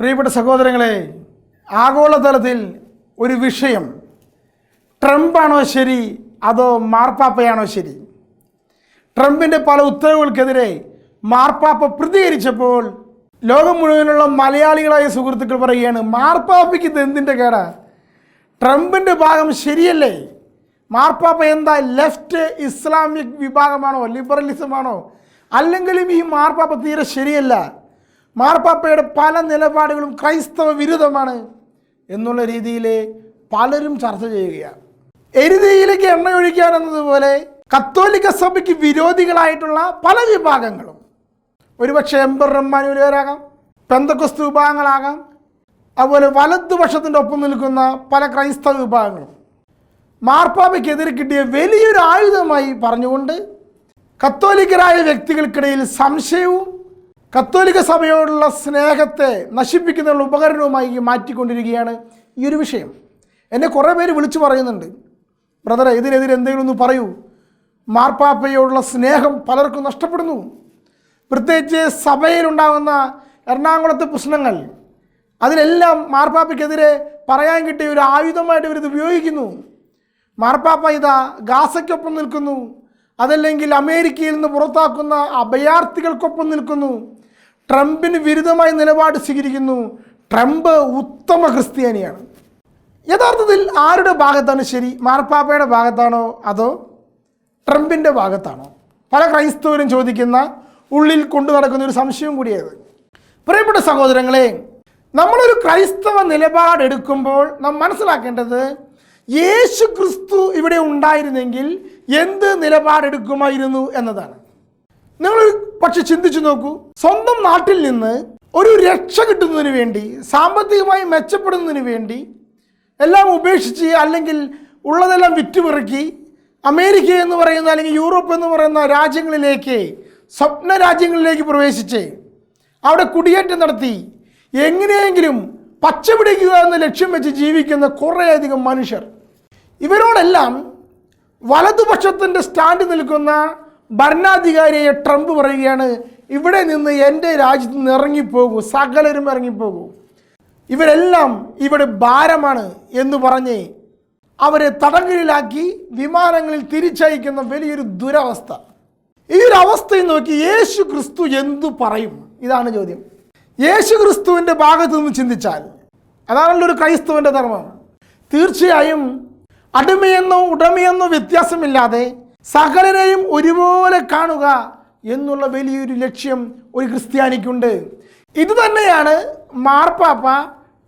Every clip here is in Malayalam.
പ്രിയപ്പെട്ട സഹോദരങ്ങളെ ആഗോളതലത്തിൽ ഒരു വിഷയം. ട്രംപാണോ ശരി അതോ മാർപ്പാപ്പയാണോ ശരി? ട്രംപിന്റെ പല ഉത്തരവുകൾക്കെതിരെ മാർപ്പാപ്പ പ്രതികരിച്ചപ്പോൾ ലോകം മുഴുവനുള്ള മലയാളികളായ സുഹൃത്തുക്കൾ പറയുകയാണ് മാർപ്പാപ്പയ്ക്ക് ഇത് എന്തിന്റെ കേടാ? ട്രംപിന്റെ ഭാഗം ശരിയല്ലേ? മാർപ്പാപ്പ എന്താ ലെഫ്റ്റ് ഇസ്ലാമിക് വിഭാഗമാണോ ലിബറലിസമാണോ? അല്ലെങ്കിലും ഈ മാർപ്പാപ്പ തീരെ ശരിയല്ല. മാർപ്പാപ്പയുടെ പല നിലപാടുകളും ക്രൈസ്തവ വിരുദ്ധമാണ് എന്നുള്ള രീതിയിൽ പലരും ചർച്ച ചെയ്യുകയാണ്. എരുതിയിലേക്ക് എണ്ണയൊഴിക്കാൻ എന്നതുപോലെ കത്തോലിക്ക സഭയ്ക്ക് വിരോധികളായിട്ടുള്ള പല വിഭാഗങ്ങളും. ഒരുപക്ഷെ എംബർ റഹ്മാനുവരാകാം പെന്തക്കുസ്തു വിഭാഗങ്ങളാകാം അതുപോലെ വലതുപക്ഷത്തിന്റെ ഒപ്പം നിൽക്കുന്ന പല ക്രൈസ്തവ വിഭാഗങ്ങളും. മാർപ്പാപ്പയ്ക്കെതിരെ കിട്ടിയ വലിയൊരു ആയുധമായി പറഞ്ഞുകൊണ്ട് കത്തോലിക്കരായ വ്യക്തികൾക്കിടയിൽ സംശയവും കത്തോലിക്ക സഭയോടുള്ള സ്നേഹത്തെ നശിപ്പിക്കുന്നതിനുള്ള ഉപകരണവുമായി മാറ്റിക്കൊണ്ടിരിക്കുകയാണ് ഈ ഒരു വിഷയം. എന്നെ കുറേ പേര് വിളിച്ചു പറയുന്നുണ്ട്. ബ്രദറെ ഇതിനെതിരെ എന്തെങ്കിലും ഒന്ന് പറയൂ. മാർപ്പാപ്പയോടുള്ള സ്നേഹം പലർക്കും നഷ്ടപ്പെടുന്നു. പ്രത്യേകിച്ച് സഭയിലുണ്ടാകുന്ന എറണാകുളത്തെ പ്രശ്നങ്ങൾ അതിലെല്ലാം മാർപ്പാപ്പയ്ക്കെതിരെ പറയാൻ കിട്ടിയ ഒരു ആയുധമായിട്ട് ഇവരിത് ഉപയോഗിക്കുന്നു. മാർപ്പാപ്പ ഇതാ ഗാസയ്ക്കൊപ്പം നിൽക്കുന്നു. അതല്ലെങ്കിൽ അമേരിക്കയിൽ നിന്ന് പുറത്താക്കുന്ന അഭയാർത്ഥികൾക്കൊപ്പം നിൽക്കുന്നു. ട്രംപിന് വിരുദ്ധമായ നിലപാട് സ്വീകരിക്കുന്നു. ട്രംപ് ഉത്തമ ക്രിസ്ത്യാനിയാണ്. യഥാർത്ഥത്തിൽ ആരുടെ ഭാഗത്താണ് ശരി? മാർപ്പാപ്പയുടെ ഭാഗത്താണോ അതോ ട്രംപിന്റെ ഭാഗത്താണോ? പല ക്രൈസ്തവരും ചോദിക്കുന്ന ഉള്ളിൽ കൊണ്ടു നടക്കുന്ന ഒരു സംശയം കൂടിയത് പ്രിയപ്പെട്ട സഹോദരങ്ങളെ നമ്മളൊരു ക്രൈസ്തവ നിലപാടെടുക്കുമ്പോൾ നാം മനസ്സിലാക്കേണ്ടത് യേശു ക്രിസ്തു ഇവിടെ ഉണ്ടായിരുന്നെങ്കിൽ എന്ത് നിലപാടെടുക്കുമായിരുന്നു എന്നതാണ്. നിങ്ങൾ പക്ഷെ ചിന്തിച്ചു നോക്കൂ. സ്വന്തം നാട്ടിൽ നിന്ന് ഒരു രക്ഷ കിട്ടുന്നതിന് വേണ്ടി സാമ്പത്തികമായി മെച്ചപ്പെടുന്നതിന് വേണ്ടി എല്ലാം ഉപേക്ഷിച്ച് അല്ലെങ്കിൽ ഉള്ളതെല്ലാം വിറ്റുപിറക്കി അമേരിക്ക എന്ന് പറയുന്ന അല്ലെങ്കിൽ യൂറോപ്പ് എന്ന് പറയുന്ന രാജ്യങ്ങളിലേക്ക് സ്വപ്ന രാജ്യങ്ങളിലേക്ക് പ്രവേശിച്ച് അവിടെ കുടിയേറ്റം നടത്തി എങ്ങനെയെങ്കിലും പച്ചപിടിക്കുക എന്ന് ലക്ഷ്യം വെച്ച് ജീവിക്കുന്ന കുറേയധികം മനുഷ്യർ. ഇവരോടെല്ലാം വലതുപക്ഷത്തിന്റെ സ്റ്റാൻഡ് നിൽക്കുന്ന ഭരണാധികാരിയെ ട്രംപ് പറയുകയാണ് ഇവിടെ നിന്ന് എന്റെ രാജ്യത്ത് നിന്ന് ഇറങ്ങിപ്പോകൂ സകലരും ഇറങ്ങിപ്പോകൂ. ഇവരെല്ലാം ഇവിടെ ഭാരമാണ് എന്ന് പറഞ്ഞ് അവരെ തടങ്കലിലാക്കി വിമാനങ്ങളിൽ തിരിച്ചയക്കുന്ന വലിയൊരു ദുരവസ്ഥ. ഈ ഒരു അവസ്ഥയിൽ നോക്കി യേശു ക്രിസ്തു എന്തു പറയും? ഇതാണ് ചോദ്യം. യേശു ക്രിസ്തുവിന്റെ ഭാഗത്തു നിന്ന് ചിന്തിച്ചാൽ അതാണല്ലോ ഒരു ക്രൈസ്തവന്റെ ധർമ്മം. തീർച്ചയായും അടിമയെന്നോ ഉടമയെന്നോ വ്യത്യാസമില്ലാതെ സകലരെയും ഒരുപോലെ കാണുക എന്നുള്ള വലിയൊരു ലക്ഷ്യം ഒരു ക്രിസ്ത്യാനിക്കുണ്ട്. ഇത് തന്നെയാണ് മാർപ്പാപ്പ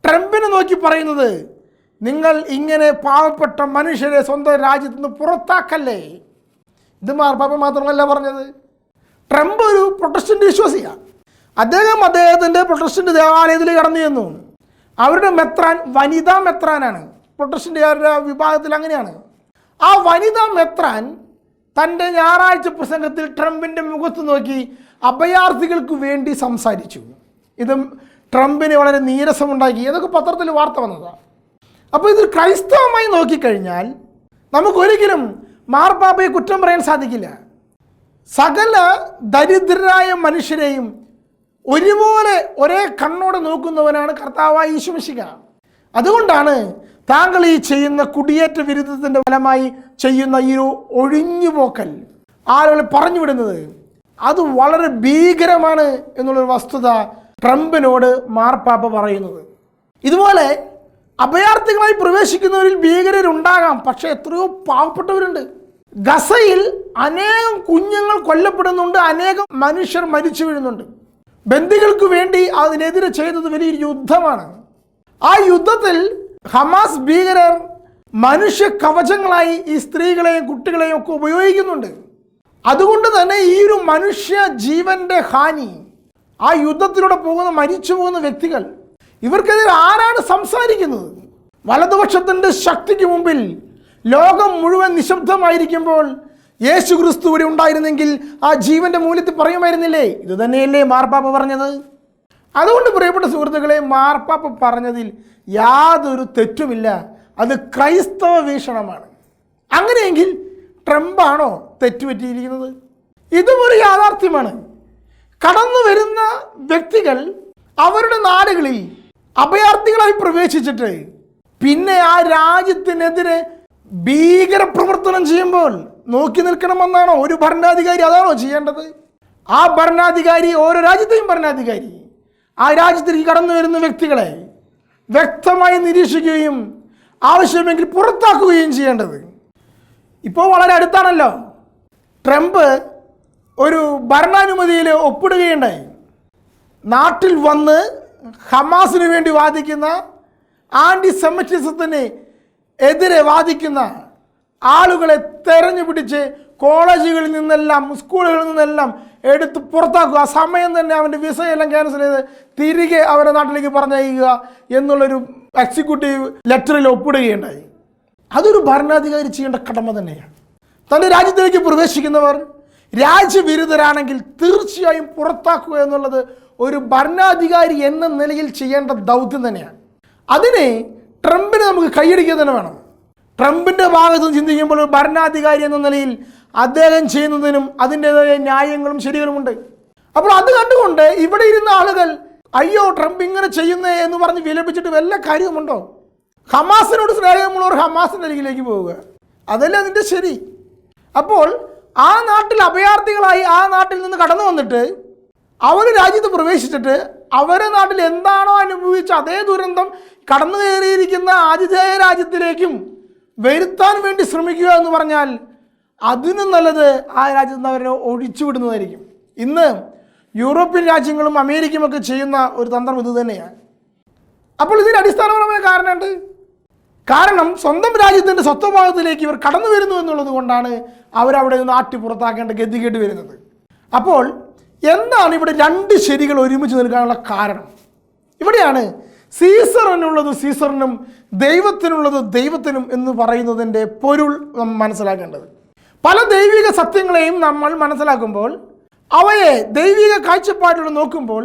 ട്രംപിനെ നോക്കി പറയുന്നത്. നിങ്ങൾ ഇങ്ങനെ പാവപ്പെട്ട മനുഷ്യരെ സ്വന്തം രാജ്യത്ത് നിന്ന് പുറത്താക്കല്ലേ? ഇത് മാർപ്പാപ്പ മാത്രമല്ല പറഞ്ഞത്. ട്രംപ് ഒരു പ്രൊട്ടസ്റ്റന്റ് വിശ്വാസിയാണ്. അദ്ദേഹം അദ്ദേഹത്തിന്റെ പ്രൊട്ടസ്റ്റന്റ് ദേവാലയത്തിൽ കടന്നു ചെന്നു. അവരുടെ മെത്രാൻ വനിതാ മെത്രാനാണ്. പ്രൊട്ടസ്റ്റന്റുകാരുടെ വിഭാഗത്തിൽ അങ്ങനെയാണ്. ആ വനിതാ മെത്രാൻ തന്റെ ഞായറാഴ്ച പ്രസംഗത്തിൽ ട്രംപിന്റെ മുഖത്ത് നോക്കി അഭയാർത്ഥികൾക്ക് വേണ്ടി സംസാരിച്ചു. ഇത് ട്രംപിന് വളരെ നീരസമുണ്ടാക്കി. അതൊക്കെ പത്രത്തിൽ വാർത്ത വന്നതാണ് അപ്പോൾ ഇത് ക്രൈസ്തവമായി നോക്കിക്കഴിഞ്ഞാൽ നമുക്കൊരിക്കലും മാർപ്പാപ്പയെ കുറ്റം പറയാൻ സാധിക്കില്ല. സകല ദരിദ്രരായ മനുഷ്യരെയും ഒരുപോലെ ഒരേ കണ്ണോടെ നോക്കുന്നവനാണ് കർത്താവായ ഈശുമിശിക അതുകൊണ്ടാണ് താങ്കൾ ഈ ചെയ്യുന്ന കുടിയേറ്റ വിരുദ്ധത്തിന്റെ ഫലമായി ചെയ്യുന്ന ഈ ഒരു ഒഴിഞ്ഞുപോക്കൽ. ആളുകൾ പറഞ്ഞു വിടുന്നത് അത് വളരെ ഭീകരമാണ് എന്നുള്ളൊരു വസ്തുത ട്രംപിനോട് മാർപ്പാപ്പ പറയുന്നത്. ഇതുപോലെ അഭയാർത്ഥികളായി പ്രവേശിക്കുന്നവരിൽ ഭീകരരുണ്ടാകാം പക്ഷെ എത്രയോ പാവപ്പെട്ടവരുണ്ട്. ഗസയിൽ അനേകം കുഞ്ഞുങ്ങൾ കൊല്ലപ്പെടുന്നുണ്ട് അനേകം മനുഷ്യർ മരിച്ചു വീഴുന്നുണ്ട്. ബന്ദികൾക്ക് വേണ്ടി അതിനെതിരെ ചെയ്തത് വലിയൊരു യുദ്ധമാണ്. ആ യുദ്ധത്തിൽ ഹമാസ് ഭീകരർ മനുഷ്യ കവചങ്ങളായി ഈ സ്ത്രീകളെയും കുട്ടികളെയും ഒക്കെ ഉപയോഗിക്കുന്നുണ്ട്. അതുകൊണ്ട് തന്നെ ഈ ഒരു മനുഷ്യ ജീവന്റെ ഹാനി ആ യുദ്ധത്തിലൂടെ പോകുന്ന മരിച്ചു പോകുന്ന വ്യക്തികൾ ഇവർക്കെതിരെ ആരാണ് സംസാരിക്കുന്നത്? വലതുപക്ഷത്തിന്റെ ശക്തിക്ക് മുമ്പിൽ ലോകം മുഴുവൻ നിശബ്ദമായിരിക്കുമ്പോൾ യേശു ക്രിസ്തു ഇവിടെ ഉണ്ടായിരുന്നെങ്കിൽ ആ ജീവന്റെ മൂല്യത്തിൽ പറയുമായിരുന്നില്ലേ? ഇത് തന്നെയല്ലേ മാർപ്പാപ്പ പറഞ്ഞത്? അതുകൊണ്ട് പ്രിയപ്പെട്ട സുഹൃത്തുക്കളെ മാർപ്പാപ്പ പറഞ്ഞതിൽ യാതൊരു തെറ്റുമില്ല. അത് ക്രൈസ്തവ വീക്ഷണമാണ്. അങ്ങനെയെങ്കിൽ ട്രംപാണോ തെറ്റുപറ്റിയിരിക്കുന്നത്? ഇതും ഒരു യാഥാർത്ഥ്യമാണ്. കടന്നു വരുന്ന വ്യക്തികൾ അവരുടെ നാടുകളിൽ അഭയാർത്ഥികളായി പ്രവേശിച്ചിട്ട് പിന്നെ ആ രാജ്യത്തിനെതിരെ ഭീകര പ്രവർത്തനം ചെയ്യുമ്പോൾ നോക്കി നിൽക്കണമെന്നാണോ ഒരു ഭരണാധികാരി അതാണോ ചെയ്യേണ്ടത്? ആ ഭരണാധികാരി ഓരോ രാജ്യത്തെയും ഭരണാധികാരി. ആ രാജ്യത്തിലേക്ക് കടന്നു വരുന്ന വ്യക്തികളെ വ്യക്തമായി നിരീക്ഷിക്കുകയും ആവശ്യമെങ്കിൽ പുറത്താക്കുകയും ചെയ്യേണ്ടത്. ഇപ്പോൾ വളരെ അടുത്താണല്ലോ. ട്രംപ് ഒരു ഭരണാനുമതിയിൽ ഒപ്പിടുകയുണ്ടായി. നാട്ടിൽ വന്ന് ഹമാസിന് വേണ്ടി വാദിക്കുന്ന ആന്റി സെമറ്റിസത്തിന് എതിരെ വാദിക്കുന്ന ആളുകളെ തെരഞ്ഞു പിടിച്ച് കോളേജുകളിൽ നിന്നെല്ലാം സ്കൂളുകളിൽ നിന്നെല്ലാം എടുത്ത് പുറത്താക്കുക. ആ സമയം തന്നെ അവന്റെ വിസയെല്ലാം ക്യാൻസൽ ചെയ്ത് തിരികെ അവരുടെ നാട്ടിലേക്ക് പറഞ്ഞയക്കുക എന്നുള്ളൊരു എക്സിക്യൂട്ടീവ് ലെറ്ററിൽ ഒപ്പിടുകയുണ്ടായി. അതൊരു ഭരണാധികാരി ചെയ്യേണ്ട കടമ തന്നെയാണ്. തന്റെ രാജ്യത്തിലേക്ക് പ്രവേശിക്കുന്നവർ രാജ്യവിരുദ്ധരാണെങ്കിൽ തീർച്ചയായും പുറത്താക്കുക എന്നുള്ളത് ഒരു ഭരണാധികാരി എന്ന നിലയിൽ ചെയ്യേണ്ട ദൗത്യം തന്നെയാണ്. അതിനെ ട്രംപിനെ നമുക്ക് കൈയടിക്കുക തന്നെ വേണം. ട്രംപിന്റെ ഭാഗത്ത് ചിന്തിക്കുമ്പോൾ ഭരണാധികാരി എന്ന നിലയിൽ അദ്ദേഹം ചെയ്യുന്നതിനും അതിന്റെതായ ന്യായങ്ങളും ശരികളുമുണ്ട്. അപ്പോൾ അത് കണ്ടുകൊണ്ട് ഇവിടെ ഇരുന്ന ആളുകൾ അയ്യോ ട്രംപ് ഇങ്ങനെ ചെയ്യുന്നേ എന്ന് പറഞ്ഞ് വിലപിച്ചിട്ട് വല്ല കാര്യമുണ്ടോ ഹമാസിനോട് സ്നേഹമുള്ളവർ ഹമാസിന്റെ അരികിലേക്ക് പോവുക. അതല്ല അതിന്റെ ശരി? അപ്പോൾ ആ നാട്ടിൽ അഭയാർത്ഥികളായി ആ നാട്ടിൽ നിന്ന് കടന്നു വന്നിട്ട് അവർ രാജ്യത്ത് പ്രവേശിച്ചിട്ട് അവരെ നാട്ടിൽ എന്താണോ അനുഭവിച്ച അതേ ദുരന്തം കടന്നു കയറിയിരിക്കുന്ന ആതിഥേയ രാജ്യത്തിലേക്കും വരുത്താൻ വേണ്ടി ശ്രമിക്കുക എന്ന് പറഞ്ഞാൽ അതിനും നല്ലത് ആ രാജ്യത്ത് നിന്ന് അവരെ ഒഴിച്ചു വിടുന്നതായിരിക്കും. ഇന്ന് യൂറോപ്യൻ രാജ്യങ്ങളും അമേരിക്കയും ഒക്കെ ചെയ്യുന്ന ഒരു തന്ത്രം ഇത് തന്നെയാണ്. അപ്പോൾ ഇതിന് അടിസ്ഥാനപരമായ കാരണമുണ്ട് കാരണം സ്വന്തം രാജ്യത്തിന്റെ സ്വത്വഭാഗത്തിലേക്ക് ഇവർ കടന്നു വരുന്നു എന്നുള്ളത് കൊണ്ടാണ് അവരവിടെ നിന്ന് ആട്ടി പുറത്താക്കേണ്ട ഗതികേട്ട് വരുന്നത്. അപ്പോൾ എന്താണ് ഇവിടെ രണ്ട് ശരികൾ ഒരുമിച്ച് നിൽക്കാനുള്ള കാരണം? ഇവിടെയാണ് സീസറിനുള്ളത് സീസറിനും ദൈവത്തിനുള്ളത് ദൈവത്തിനും എന്ന് പറയുന്നതിന്റെ പൊരുൾ നാം മനസ്സിലാക്കേണ്ടത്. പല ദൈവിക സത്യങ്ങളെയും നമ്മൾ മനസ്സിലാക്കുമ്പോൾ അവയെ ദൈവിക കാഴ്ചപ്പാടിലൂടെ നോക്കുമ്പോൾ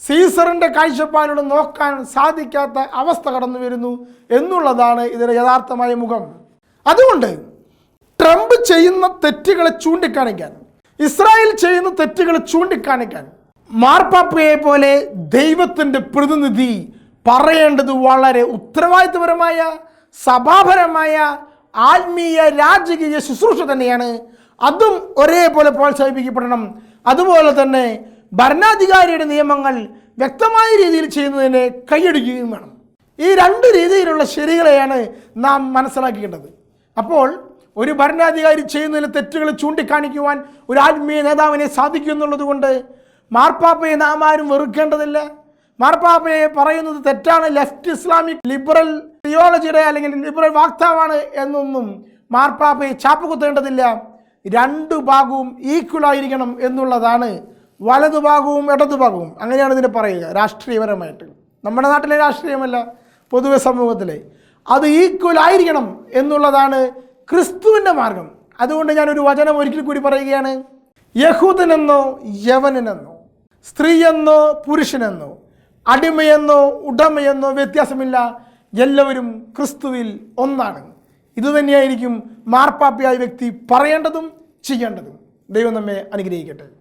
സീസറിന്റെ കാഴ്ചപ്പാടിലൂടെ നോക്കാൻ സാധിക്കാത്ത അവസ്ഥ കടന്നു വരുന്നു എന്നുള്ളതാണ് ഇതിന്റെ യഥാർത്ഥമായ മുഖം. അതുകൊണ്ട് ട്രംപ് ചെയ്യുന്ന തെറ്റുകളെ ചൂണ്ടിക്കാണിക്കാൻ ഇസ്രായേൽ ചെയ്യുന്ന തെറ്റുകളെ ചൂണ്ടിക്കാണിക്കാൻ മാർപ്പാപ്പയെ പോലെ ദൈവത്തിന്റെ പ്രതിനിധി പറയേണ്ടത് വളരെ ഉത്തരവാദിത്വപരമായ സഭാപരമായ ആത്മീയ രാജകീയ ശുശ്രൂഷ തന്നെയാണ്. അതും ഒരേപോലെ പ്രോത്സാഹിപ്പിക്കപ്പെടണം. അതുപോലെ തന്നെ ഭരണാധികാരിയുടെ നിയമങ്ങൾ വ്യക്തമായ രീതിയിൽ ചെയ്യുന്നതിനെ കൈയടിക്കുകയും വേണം. ഈ രണ്ട് രീതിയിലുള്ള ശരികളെയാണ് നാം മനസ്സിലാക്കേണ്ടത്. അപ്പോൾ ഒരു ഭരണാധികാരി ചെയ്യുന്നതിന് തെറ്റുകൾ ചൂണ്ടിക്കാണിക്കുവാൻ ഒരു ആത്മീയ നേതാവിനെ സാധിക്കും മാർപ്പാപ്പയെ നാം ആരും വെറുക്കേണ്ടതില്ല. മാർപ്പാപ്പയെ പറയുന്നത് തെറ്റാണ്. ലെഫ്റ്റ് ഇസ്ലാമിക് ലിബറൽ തിയോളജിയുടെ അല്ലെങ്കിൽ ലിബറൽ വാക്താവാണ് എന്നൊന്നും മാർപ്പാപ്പയെ ചാപ്പുകുത്തേണ്ടതില്ല. രണ്ടു ഭാഗവും ഈക്വൽ ആയിരിക്കണം എന്നുള്ളതാണ്. വലതുഭാഗവും ഇടതുഭാഗവും അങ്ങനെയാണ് ഇതിനെ പറയുക. രാഷ്ട്രീയപരമായിട്ട്. നമ്മുടെ നാട്ടിലെ രാഷ്ട്രീയമല്ല പൊതുവെ സമൂഹത്തിലെ. അത് ഈക്വൽ ആയിരിക്കണം എന്നുള്ളതാണ് ക്രിസ്തുവിന്റെ മാർഗം. അതുകൊണ്ട് ഞാനൊരു വചനം ഒരിക്കൽ കൂടി പറയുകയാണ്. യഹൂദനെന്നോ യവനനെന്നോ സ്ത്രീയെന്നോ പുരുഷനെന്നോ അടിമയെന്നോ ഉടമയെന്നോ വ്യത്യാസമില്ല. എല്ലാവരും ക്രിസ്തുവിൽ ഒന്നാണ്. ഇതുതന്നെയായിരിക്കും മാർപ്പാപ്പിയായ വ്യക്തി പറയേണ്ടതും ചെയ്യേണ്ടതും. ദൈവം നമ്മെ അനുഗ്രഹിക്കട്ടെ.